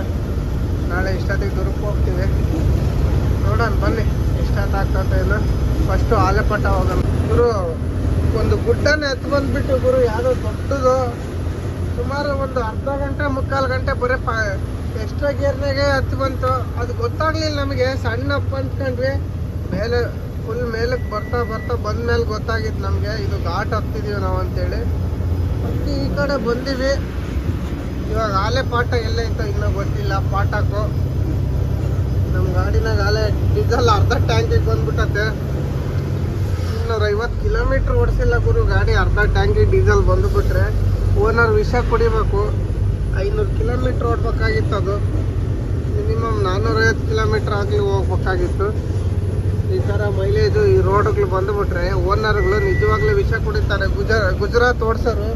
ನಾಳೆ ಇಷ್ಟೊತ್ತಿಗೆ ದುರ್ಗಕ್ಕೆ ಹೋಗ್ತೀವಿ. ನೋಡೋಣ, ಬನ್ನಿ. ಎಷ್ಟೊತ್ತು ಆಗ್ತಾ ಇಲ್ಲ. ಫಸ್ಟು ಆಲೆಪಟ್ಟ ಹೋಗಲ್ಲ. ಗುರು, ಒಂದು ಗುಡ್ಡನ ಎತ್ತು ಬಂದ್ಬಿಟ್ಟು ಗುರು, ಯಾವುದೋ ದೊಡ್ಡದು. ಸುಮಾರು ಒಂದು ಅರ್ಧ ಗಂಟೆ, ಮುಕ್ಕಾಲು ಗಂಟೆ ಬರೀ ಪಾ, ಎಕ್ಸ್ಟ್ರಾ ಗೇರ್ನಾಗೆ ಹತ್ತು ಬಂತು. ಅದು ಗೊತ್ತಾಗ್ಲಿಲ್ಲ ನಮಗೆ. ಸಣ್ಣ ಅಪ್ಪ ಅಂದ್ಕೊಂಡ್ವಿ ಮೇಲೆ ಫುಲ್ ಮೇಲಕ್ಕೆ ಬರ್ತಾ ಬರ್ತಾ ಬಂದ ಮೇಲೆ ಗೊತ್ತಾಗಿತ್ತು ನಮಗೆ. ಇದು ಘಾಟ್ ಹತ್ತಿದೀವಿ ನಾವು ಅಂತೇಳಿ. ಅಷ್ಟು ಈ ಕಡೆ ಬಂದೀವಿ. ಇವಾಗ ಆಲೆ ಪಾಠ ಎಲ್ಲೈತೋ ಇನ್ನೂ ಗೊತ್ತಿಲ್ಲ. ಪಾಠಕ್ಕೂ ನಮ್ಮ ಗಾಡಿನಾಗ ಆಲೆ ಡೀಸೆಲ್ ಅರ್ಧ ಟ್ಯಾಂಕಿಗೆ ಬಂದ್ಬಿಟ್ಟತ್ತೆ ಇನ್ನೂರ ಐವತ್ತು ಕಿಲೋಮೀಟ್ರ್ ಓಡಿಸಿಲ್ಲ ಗುರು, ಗಾಡಿ ಅರ್ಧ ಟ್ಯಾಂಕಿಗೆ ಡೀಸೆಲ್ ಬಂದುಬಿಟ್ರೆ. ಓನರ್ ವಿಷ ಕುಡಿಬೇಕು. ಐನೂರು ಕಿಲೋಮೀಟ್ರ್ ಓಡ್ಬೇಕಾಗಿತ್ತು ಅದು. ಮಿನಿಮಮ್ ನಾನ್ನೂರೈವತ್ತು ಕಿಲೋಮೀಟ್ರ್ ಆಗಲಿ ಹೋಗ್ಬೇಕಾಗಿತ್ತು. ಈ ಥರ ಮೈಲೇಜು ಈ ರೋಡ್ಗಳು ಬಂದುಬಿಟ್ರೆ ಓನರ್ಗಳು ನಿಜವಾಗ್ಲೂ ವಿಷ ಕುಡಿತಾರೆ. ಗುಜರಾ ಗುಜರಾತ್ ಓಡಿಸೋರು.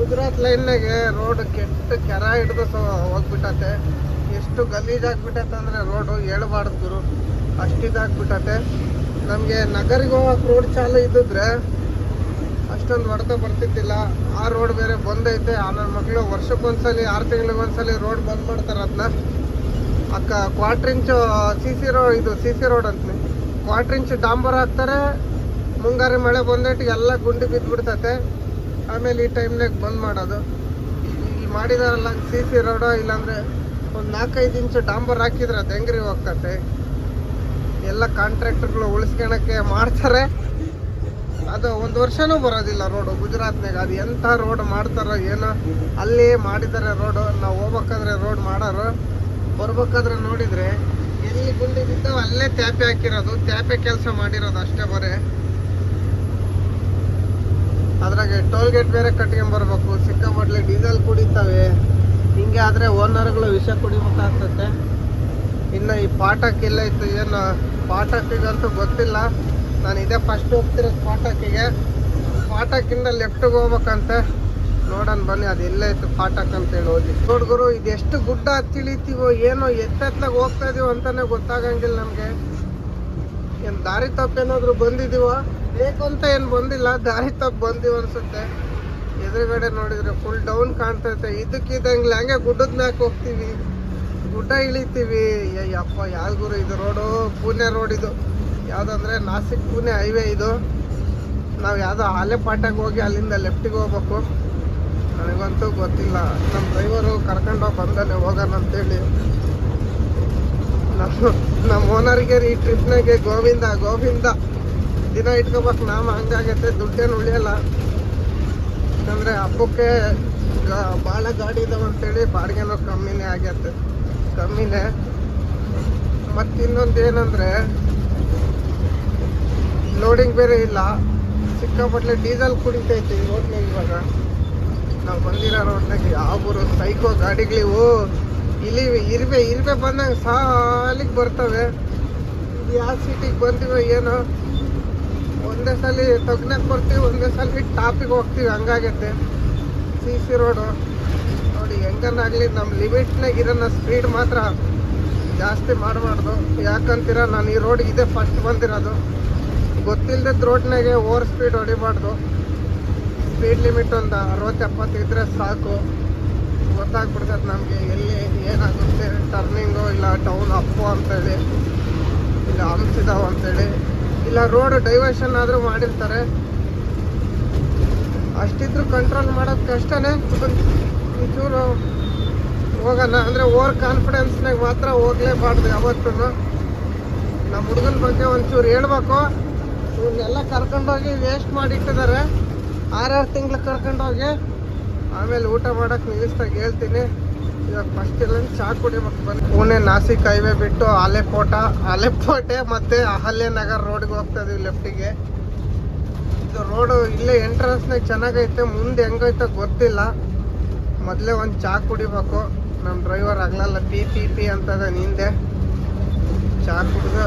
ಗುಜರಾತ್ ಲೈನ್ನಾಗೆ ರೋಡ್ ಕೆಟ್ಟ ಕೆರ ಹಿಡಿದು ಸೊ ಹೋಗ್ಬಿಟ್ಟತೆ ಎಷ್ಟು ಗಲೀಜಾಗ್ಬಿಟ್ಟೈತೆ ಅಂದರೆ ರೋಡು ಹೇಳ್ಬಾರ್ದು ಗುರು. ಅಷ್ಟಿದಾಗ್ಬಿಟ್ಟತೆ ನಮಗೆ ನಗರಿಗೆ ಹೋಗಕ್ಕೆ ರೋಡ್ ಚಾಲು ಇದ್ದಿದ್ರೆ ಅಷ್ಟೊಂದು ಹೊಡೆತ ಬರ್ತಿದ್ದಿಲ್ಲ. ಆ ರೋಡ್ ಬೇರೆ ಬಂದೈತೆ. ಆ ನನ್ನ ಮಕ್ಕಳು ವರ್ಷಕ್ಕೊಂದ್ಸಲಿ, ಆರು ತಿಂಗಳಿಗೊಂದ್ಸಲಿ ರೋಡ್ ಬಂದ್ ಮಾಡ್ತಾರೆ ಅದನ್ನ ಅಕ್ಕ quarter inch C C road, ಇದು ಸಿ ಸಿ ರೋಡ್ ಅಂತ ಕ್ವಾರ್ಟರ್ ಇಂಚು ಡಾಂಬರ್ ಹಾಕ್ತಾರೆ. ಮುಂಗಾರು ಮಳೆ ಬಂದಿಟ್ಟು ಎಲ್ಲ ಗುಂಡಿ ಬಿದ್ದುಬಿಡ್ತತೆ ಆಮೇಲೆ ಈ ಟೈಮ್ನಾಗ ಬಂದ್ ಮಾಡೋದು. ಇಲ್ಲಿ ಮಾಡಿದಾರಲ್ಲ ಸಿ ಸಿ ರೋಡು ಇಲ್ಲಾಂದರೆ ಒಂದು ನಾಲ್ಕೈದು ಇಂಚು ಡಾಂಬರ್ ಹಾಕಿದ್ರೆ ಅದು ಹೆಂಗ್ರಿ ಹೋಗ್ತತೆ? ಎಲ್ಲ ಕಾಂಟ್ರಾಕ್ಟರ್ಗಳು ಉಳಿಸ್ಕೊಳಕ್ಕೆ ಮಾಡ್ತಾರೆ. ಅದು ಒಂದು ವರ್ಷನೂ ಬರೋದಿಲ್ಲ ರೋಡು ಗುಜರಾತ್ನಾಗ ಅದು ಎಂಥ ರೋಡ್ ಮಾಡ್ತಾರೋ ಏನೋ, ಅಲ್ಲಿ ಮಾಡಿದ್ದಾರೆ ರೋಡು. ನಾವು ಹೋಗ್ಬೇಕಾದ್ರೆ ರೋಡ್ ಮಾಡೋರು. ಬರ್ಬೇಕಾದ್ರೆ ನೋಡಿದ್ರೆ, ಎಲ್ಲಿ ಗುಂಡಿ ಬಿದ್ದಾವ ಅಲ್ಲೇ ತ್ಯಾಪೆ ಹಾಕಿರೋದು. ತ್ಯಾಪೆ ಕೆಲಸ ಮಾಡಿರೋದು ಅಷ್ಟೇ ಬರೇ. ಅದ್ರಾಗೆ ಟೋಲ್ ಗೇಟ್ ಬೇರೆ ಕಟ್ಕೊಂಡ್ ಬರ್ಬೇಕು. ಸಿಕ್ಕಾಪಟ್ಲೆ ಡೀಸೆಲ್ ಕುಡಿತವೆ. ಹಿಂಗೆ ಆದರೆ ಓನರ್ಗಳು ವಿಷ ಕುಡಿಬೇಕಾಗ್ತದೆ ಇನ್ನು ಈ ಪಾಠಕ್ಕೆಲ್ಲ ಇತ್ತು, ಏನು ಪಾಠಕ್ಕಿಗಂತೂ ಗೊತ್ತಿಲ್ಲ. ನಾನು ಇದೇ ಫಸ್ಟ್ ಹೋಗ್ತಿರೋದು ಪಾಠಕ್ಕಿಗೆ. ಪಾಠಕ್ಕಿಂದ ಲೆಫ್ಟಿಗೆ ಹೋಗ್ಬೇಕಂತೆ ನೋಡೋಣ ಬನ್ನಿ, ಅದು ಎಲ್ಲೇ ಇತ್ತು ಪಾಠಕ್ ಅಂತೇಳಿ ಹೋಗಿ. ನೋಡ್ಗುರು ಇದು ಎಷ್ಟು ಗುಡ್ಡ ತಿಳಿತೀವೋ, ಏನೋ ಎತ್ತೆತ್ಲಾಗ ಹೋಗ್ತಾ ಇದೀವೋ ಅಂತಾನೆ ಗೊತ್ತಾಗಂಗಿಲ್ಲ ನಮಗೆ. ಏನು ದಾರಿ ತಪ್ಪು ಏನಾದರೂ ಬಂದಿದ್ದೀವೋ ಬೇಕು ಅಂತ ಏನು ಬಂದಿಲ್ಲ, ದಾರಿ ತಪ್ಪು ಬಂದಿವ ಅನ್ಸುತ್ತೆ. ಎದುರುಗಡೆ ನೋಡಿದ್ರೆ ಫುಲ್ ಡೌನ್ ಕಾಣ್ತೈತೆ ಇದಕ್ಕಿದಂಗ್ಲೆ ಹಂಗೆ ಗುಡ್ಡದ ಮ್ಯಾಕ್ ಹೋಗ್ತೀವಿ. ಗುಡ್ಡ ಇಳಿತೀವಿ. ಅಯ್ಯಪ್ಪ ಯಾವ ಗುರು ಇದು ರೋಡು? ಪುಣೆ ರೋಡ್ ಇದು. ಯಾವ್ದಂದ್ರೆ ನಾಸಿಕ್ ಪುಣೆ ಹೈವೇ ಇದು. ನಾವು ಯಾವುದೋ ಆಲೆಪಾಟ್ಯಾಗ ಹೋಗಿ ಅಲ್ಲಿಂದ ಲೆಫ್ಟಿಗೆ ಹೋಗ್ಬೇಕು. ನನಗಂತೂ ಗೊತ್ತಿಲ್ಲ. ನಮ್ಮ ಡ್ರೈವರು ಕರ್ಕೊಂಡು ಬಂದಾನೆ ಹೋಗೋಣ ಅಂತೇಳಿ. ನಮ್ಮ ನಮ್ಮ ಓನರ್ಗೆ ಈ ಟ್ರಿಪ್ನಾಗೆ ಗೋವಿಂದ ಗೋವಿಂದ. ದಿನ ಇಟ್ಕೋಬೇಕು ನಾಮ ಹಂಗಾಗೈತೆ ದುಡ್ಡೇನು ಉಳಿಯಲ್ಲ. ಯಾಕಂದ್ರೆ ಹಬ್ಬಕ್ಕೆ ಭಾಳ ಗಾಡಿ ಇದಾವೆ ಅಂತೇಳಿ ಬಾಡಿಗೆನೂ ಕಮ್ಮಿನೇ ಆಗೈತೆ ಕಮ್ಮಿನೇ. ಮತ್ತು ಇನ್ನೊಂದು ಏನಂದ್ರೆ ಲೋಡಿಂಗ್ ಬೇರೆ ಇಲ್ಲ. ಸಿಕ್ಕಾಪಟ್ಲೆ ಡೀಸೆಲ್ ಕುಡಿತೈತೆ ರೋಡ್ನಾಗ ಇವಾಗ. ನಾವು ಬಂದಿರೋ ರೋಡ್ನಾಗ ಯಾವ ಸೈಕೋ ಗಾಡಿಗಳಿವು ಇಲ್ಲಿ ಇರ್ಬೆ ಇರ್ಬೆ ಬಂದಂಗೆ ಸಾಲಿಗೆ ಬರ್ತವೆ. ಯಾವ ಸಿಟಿಗೆ ಬಂದಿವೆ ಏನೋ. ಒಂದೇ ಸಲ ತಗ್ನಕ್ ಬರ್ತೀವಿ, ಒಂದೇ ಸಲ ಟಾಪಿಗೆ ಹೋಗ್ತೀವಿ, ಹಂಗಾಗೈತೆ. C C road. ನೋಡಿ ಹೆಂಗನಾಗ್ಲಿ ನಮ್ಮ ಲಿಮಿಟ್ನಾಗ ಇರೋನ ಸ್ಪೀಡ್ ಮಾತ್ರ ಜಾಸ್ತಿ ಮಾಡಬಾರ್ದು. ಯಾಕಂತೀರ, ನಾನು ಈ ರೋಡ್ ಇದೇ ಫಸ್ಟ್ ಬಂದಿರೋದು. ಗೊತ್ತಿಲ್ಲದ ರೋಡ್ನಾಗೆ ಓವರ್ ಸ್ಪೀಡ್ ಹೊಡಿಬಾರ್ದು. ಸ್ಪೀಡ್ ಲಿಮಿಟ್ ಒಂದು ಅರವತ್ತು ಎಪ್ಪತ್ತು ಇದ್ದರೆ ಸಾಕು. ಗೊತ್ತಾಗ್ಬಿಡ್ತದೆ ನಮಗೆ ಎಲ್ಲಿ ಏನಾಗುತ್ತೆ ಟರ್ನಿಂಗು ಇಲ್ಲ ಟೌನ್ ಅಪ್ಪು ಅಂತೇಳಿ ಇಲ್ಲ ಹಂಪ್ಸ್ ಇದಾವೆ ಅಂತೇಳಿ ಇಲ್ಲ ರೋಡ್ ಡೈವರ್ಷನ್ ಆದರೂ ಮಾಡಿರ್ತಾರೆ. ಅಷ್ಟಿದ್ರು ಕಂಟ್ರೋಲ್ ಮಾಡೋದು ಕಷ್ಟನೇ. ಒಂಚೂರು ಹೋಗೋಣ ಅಂದರೆ ಓವರ್ ಕಾನ್ಫಿಡೆನ್ಸ್ನಾಗ ಮಾತ್ರ ಹೋಗ್ಲೇಬಾರ್ದು ಯಾವತ್ತೂ ನಮ್ಮ ಹುಡುಗನ ಬಗ್ಗೆ ಒಂಚೂರು ಹೇಳ್ಬೇಕು. ಇವನ್ನೆಲ್ಲ ಕರ್ಕೊಂಡೋಗಿ ವೇಸ್ಟ್ ಮಾಡಿಟ್ಟಿದ್ದಾರೆ. ಆರಾರು ತಿಂಗಳು ಕರ್ಕೊಂಡೋಗಿ. ಆಮೇಲೆ ಊಟ ಮಾಡಕ್ಕೆ ನಿಲ್ಲಿಸ್ದಾಗ ಹೇಳ್ತೀನಿ. ಫಸ್ಟ್ ಇಲ್ಲ ಚಾ ಕುಡಿಬೇಕು ಬಂದು ಪುಣೆ, ನಾಸಿಕ್ ಹೈವೇ ಬಿಟ್ಟು ಆಲೆಕೋಟ ಮತ್ತು ಅಹಲ್ಯ ನಗರ್ ರೋಡ್ಗೆ ಹೋಗ್ತಾ ಇದೀವಿ ಲೆಫ್ಟಿಗೆ ಇದು ರೋಡು ಇಲ್ಲೇ ಎಂಟ್ರೆನ್ಸ್ನಾಗ ಚೆನ್ನಾಗೈತೆ, ಮುಂದೆ ಹೆಂಗೈತೆ ಗೊತ್ತಿಲ್ಲ. ಮೊದಲೇ ಒಂದು ಚಾ ಕುಡಿಬೇಕು. ನಮ್ಮ ಡ್ರೈವರ್ ಆಗ್ಲಲ್ಲ, ಪಿ ಪಿ ಪಿ ಅಂತದ ಹಿಂದೆ ಚಾ ಕುಡಿದು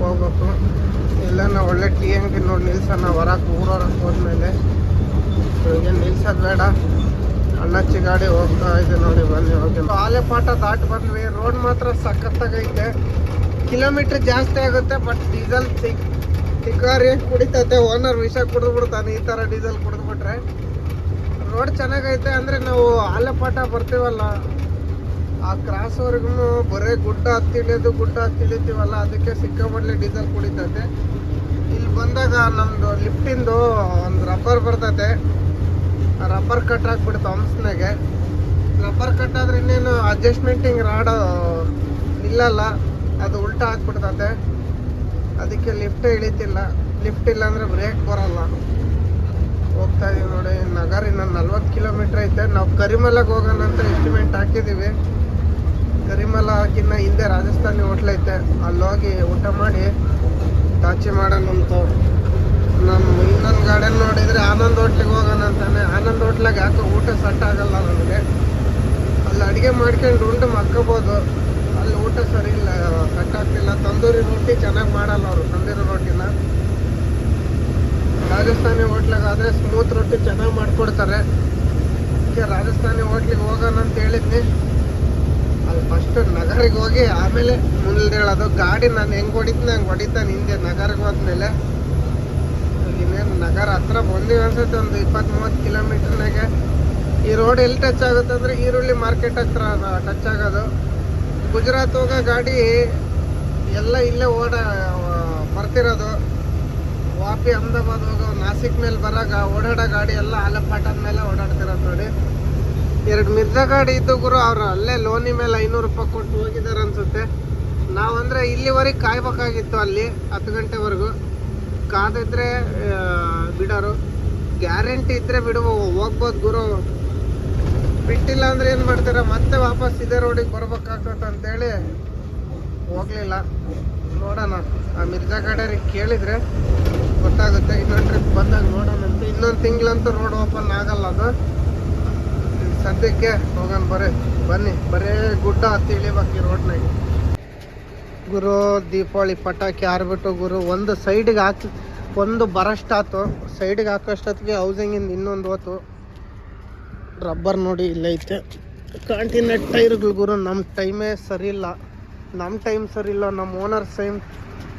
ಹೋಗ್ಬೇಕು. ಇಲ್ಲ ನಾವು ಒಳ್ಳೆ ಟೀ ಅಂಗಡಿ ನೋಡಿ ನಿಲ್ಸೋಣ, ಹೊರಗೆ ಊರೊಳಗೆ ಹೋದ್ಮೇಲೆ. ನಿಲ್ಸೋದು ಬೇಡ. ಅಣ್ಣಚ್ಚಿ ಗಾಡಿ ಹೋಗ್ತಾ ಇದೆ ನೋಡಿ, ಬನ್ನಿ ಹೋಗಿ ಆಲೆಪಾಟ ದಾಟ್ ಬಂದ್ವಿ. ರೋಡ್ ಮಾತ್ರ ಸಖತ್ತಾಗೈತೆ. ಕಿಲೋಮೀಟ್ರ್ ಜಾಸ್ತಿ ಆಗುತ್ತೆ ಬಟ್ ಡೀಸೆಲ್ ಸಿಕ್ ಸಿಕ್ಕಾರಿ ಕುಡಿತೈತೆ. ಓನರ್ ವಿಷ ಕುಡಿದು ಬಿಡ್ತಾನೆ ಈ ಥರ ಡೀಸೆಲ್ ಕುಡಿದ್ಬಿಟ್ರೆ. ರೋಡ್ ಚೆನ್ನಾಗೈತೆ ಅಂದರೆ ನಾವು ಆಲೆಪಾಟ ಬರ್ತೀವಲ್ಲ. ಆ ಕ್ರಾಸ್ವರೆಗೂ ಬರೀ ಗುಡ್ಡ ಹತ್ತಿಳಿಯೋದು ಗುಡ್ಡ ಹತ್ತಿಳಿತೀವಲ್ಲ, ಅದಕ್ಕೆ ಸಿಕ್ಕಾಪಟ್ಲೆ ಡೀಸೆಲ್ ಕುಡಿತೈತೆ. ಇಲ್ಲಿ ಬಂದಾಗ ನಮ್ಮದು ಲಿಫ್ಟಿಂದು ಒಂದು ರಬ್ಬರ್ ಬರ್ತೈತೆ. ರಬ್ಬರ್ ಕಟ್ ಹಾಕ್ಬಿಡ್ತು ಹಂಪ್ಸ್ನಾಗೆ ರಬ್ಬರ್ ಕಟ್ ಆದ್ರೆ ಇನ್ನೇನು ಅಡ್ಜಸ್ಟ್ಮೆಂಟಿಂಗ್ ರಾಡ್ ನಿಲ್ಲಲ್ಲ ಅದು ಉಲ್ಟಾ ಹಾಕ್ಬಿಡ್ತದೆ ಅದಕ್ಕೆ ಲಿಫ್ಟ್ ಇಳಿತಿಲ್ಲ. ಲಿಫ್ಟ್ ಇಲ್ಲ ಅಂದರೆ ಬ್ರೇಕ್ ಬರಲ್ಲ. ಹೋಗ್ತಾ ಇದೀವಿ ನೋಡಿ, ನಗರ ಇನ್ನೊಂದು ನಲ್ವತ್ತು ಕಿಲೋಮೀಟ್ರ್ ಐತೆ. ನಾವು ಕರಿಮಲಗೆ ಹೋಗೋಣ ಅಂತ ಎಸ್ಟಿಮೇಟ್ ಹಾಕಿದ್ದೀವಿ ಕರಿಮಲಕ್ಕಿನ್ನ ಹಿಂದೆ ರಾಜಸ್ಥಾನಿ ಹೋಟ್ಲೈತೆ ಅಲ್ಲೋಗಿ ಊಟ ಮಾಡಿ ಟಾಚಿ ಅಂತ ನಮ್ಮ ಇನ್ನೊಂದು ಗಾರ್ಡನ್ ನೋಡಿದರೆ ಆನಂದ್ ಹೋಟ್ಲಿಗೆ ಹೋಗೋಣ ಅಂತಾನೆ. ಆನಂದ್ ಹೋಟ್ಲಾಗ ಯಾಕೋ ಊಟ ಸೆಟ್ ಆಗಲ್ಲ ನನಗೆ ಅಲ್ಲಿ ಅಡುಗೆ ಮಾಡ್ಕೊಂಡು ಉಂಡು ಮಕ್ಕೋಬೋದು ಅಲ್ಲಿ ಊಟ ಸರಿ ಇಲ್ಲ ಸೆಟ್ ಆಗ್ತಿಲ್ಲ. ತಂದೂರಿ ರೊಟ್ಟಿ ಚೆನ್ನಾಗಿ ಮಾಡಲ್ಲ ಅವರು, ತಂದೂರಿ ರೊಟ್ಟಿನ ರಾಜಸ್ಥಾನಿ ಹೋಟ್ಲಾಗಾದ್ರೆ ಸ್ಮೂತ್ ರೊಟ್ಟಿ ಚೆನ್ನಾಗಿ ಮಾಡಿಕೊಡ್ತಾರೆ. ಅದಕ್ಕೆ ರಾಜಸ್ಥಾನಿ ಹೋಟ್ಲಿಗೆ ಹೋಗೋಣ ಅಂತ ಹೇಳಿದ್ನಿ. ಅಲ್ಲಿ ಫಸ್ಟ್ ನಗರಿಗೆ ಹೋಗಿ ಆಮೇಲೆ ಮುಂದೆ ಹೇಳೋದು, ಗಾಡಿ ನಾನು ಹೆಂಗೆ ಹೊಡಿತೀನಿ ಹಂಗೆ ಹೊಡಿತಾನೆ ಹಿಂದೆ ನಗರಿಗೆ ಹೋದ್ಮೇಲೆ. ಇನ್ನೇನು ನಗರ ಹತ್ರ ಬಂದಿವಿ ಅನ್ಸುತ್ತೆ ಒಂದು ಇಪ್ಪತ್ತು ಮೂವತ್ತು ಕಿಲೋಮೀಟರ್ನಾಗೆ ಈ ರೋಡ್ ಎಲ್ಲಿ ಟಚ್ ಆಗುತ್ತೆ ಅಂದರೆ ಈರುಳ್ಳಿ ಮಾರ್ಕೆಟ್ ಹತ್ರ ಟಚ್ ಆಗೋದು. ಗುಜರಾತ್ ಹೋಗೋ ಗಾಡಿ ಎಲ್ಲ ಇಲ್ಲೇ ಓಡ, ಬರ್ತಿರೋದು. ವಾಪಿ ಅಹಮದಾಬಾದ್ ಹೋಗೋ, ನಾಸಿಕ್ ಮೇಲೆ ಬರಾಗ ಓಡಾಡೋ ಗಾಡಿ ಎಲ್ಲ ಆಲಪಾಟದ ಮೇಲೆ ಓಡಾಡ್ತಿರೋದು ನೋಡಿ. ಎರಡು ಮಿರ್ಜಾ ಗಾಡಿ ಇದ್ದು ಗುರು ಅವರು ಅಲ್ಲೇ ಲೋನಿ ಮೇಲೆ ಐನೂರು ರೂಪಾಯಿ ಕೊಟ್ಟು ಹೋಗಿದ್ದಾರೆ ಅನ್ಸುತ್ತೆ. ನಾವಂದ್ರೆ ಇಲ್ಲಿವರೆಗೆ ಕಾಯ್ಬೇಕಾಗಿತ್ತು ಅಲ್ಲಿ, ಹತ್ತು ಗಂಟೆವರೆಗೂ. ಕಾದಿದ್ರೆ ಬಿಡೋರು. ಗ್ಯಾರಂಟಿ ಇದ್ರೆ ಬಿಡುವ ಹೋಗ್ಬೋದು ಗುರು. ಬಿಟ್ಟಿಲ್ಲ ಅಂದ್ರೆ ಏನು ಮಾಡ್ತಾರೆ? ಮತ್ತೆ ವಾಪಸ್ ಇದೇ ರೋಡಿಗೆ ಬರ್ಬೇಕಾಗ್ತದೆ ಅಂತೇಳಿ ಹೋಗ್ಲಿಲ್ಲ. ನೋಡೋಣ. ಆ ಮಿರ್ಜಾ ಕಡೆಯವ್ರಿಗೆ ಕೇಳಿದ್ರೆ ಗೊತ್ತಾಗುತ್ತೆ. ಇನ್ನೊಂದು ಟ್ರಿಪ್ ಬಂದಾಗ ಅಂತ. ಇನ್ನೊಂದು ತಿಂಗಳಂತೂ ರೋಡ್ ಓಪನ್ ಆಗಲ್ಲ ಅದು. ಸದ್ಯಕ್ಕೆ ಹೋಗೋಣ, ಬರೀ, ಬನ್ನಿ. ಬರೇ ಗುಡ್ಡ ಹತ್ತಿ ಇಳಿಬೇಕು ಈ ರೋಡ್ನಾಗ ಗುರು, ದೀಪಾವಳಿ ಪಟಾಕಿ ಹಾರ್ಬಿಟ್ಟು ಗುರು, ಒಂದು ಸೈಡಿಗೆ ಹಾಕಿ, ಒಂದು ಬರಷ್ಟಾತು ಸೈಡಿಗೆ ಹಾಕೋಷ್ಟೊತ್ತಿಗೆ ಹೌಸಿಂಗಿಂದ ಇನ್ನೊಂದು ಹೋತು. ರಬ್ಬರ್ ನೋಡಿ ಇಲ್ಲೈತೆ ಕಾಂಟಿನೆಂಟ್ ಟೈರ್ಗಳು ಗುರು ನಮ್ಮ ಟೈಮೇ ಸರಿ ಇಲ್ಲ. ನಮ್ಮ ಟೈಮ್ ಸರಿ ಇಲ್ಲ ನಮ್ಮ ಓನರ್ ಸೈಮ್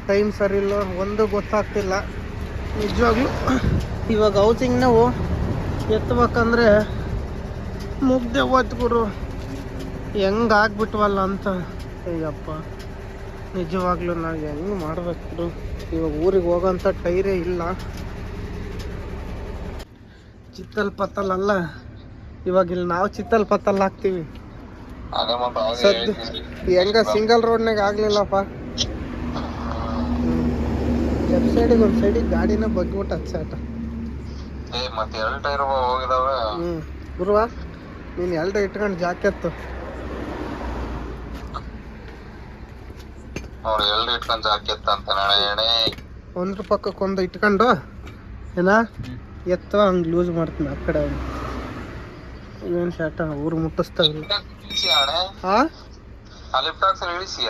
ಟೈಮ್ ಸರಿ ಇಲ್ಲ, ಒಂದು ಗೊತ್ತಾಗ್ತಿಲ್ಲ. ನಿಜವಾಗ್ಲೂ, ಇವಾಗ ಹೌಸಿಂಗ್ ನಾವು ಎತ್ತಬೇಕಂದ್ರೆ ಮುಗ್ದೆ ಹೋಯ್ತು ಗುರು. ಹೆಂಗೆ ಆಗ್ಬಿಟ್ವಲ್ಲ ಅಂತ. ಅಯ್ಯಪ್ಪ. ನಿಜವಾಗ್ಲೂ ನಾವು ಹೆಂಗೆ ಮಾಡ್ಬೇಕು ಇವಾಗ ಊರಿಗೆ ಹೋಗೋಂಥ ಟೈರೇ ಇಲ್ಲ. ಚಿತ್ತಲ್ ಪತ್ತಲ್ ಅಲ್ಲ ಇವಾಗ ಇಲ್ಲಿ ನಾವು ಚಿತ್ತಲ್ ಪತ್ತಲ್ ಹಾಕ್ತೀವಿ ಸದ್ಯ ಹೆಂಗ ಸಿಂಗಲ್ ರೋಡ್ನಾಗ ಆಗ್ಲಿಲ್ಲಪ್ಪ ಲೆಫ್ಟ್ ಸೈಡಿಗೆ ಒಂದು ಸೈಡಿಗೆ ಗಾಡಿನ ಬಗ್ಗಿಬಿಟ್ಟು ಹಚ್ಚಾಟ ಏ ಮತ್ತೆ ಎರಡು ಟೈರ್ ಹೋಗಿದಾವೆ. ಹ್ಞೂ ಗುರುವ ನೀನು ಎಲ್ಡ ಇಟ್ಕೊಂಡು ಜಾಕೆತ್ತು. ಅವ್ರು ಎಲ್ರು ಇಟ್ಕೊಂಡ್ ಜಾಕೆತ್ ಅಂತ ಎಣೆ ಒಂದ್ರ ಪಕ್ಕಕ್ಕೆ ಒಂದು ಇಟ್ಕೊಂಡು ಏನ? ಎತ್ತೋ ಹಂಗೆ ಲೂಸ್ ಮಾಡ್ತೀನಿ ಆ ಕಡೆ. ಏನು ಶಾಟ ಊರು ಮುಟ್ಟಿಸ್ತಾವ್ರಿ ಹಾಂ ಆ? ಲಿಫ್ಟ್ ಇಳಿಸಿಯ?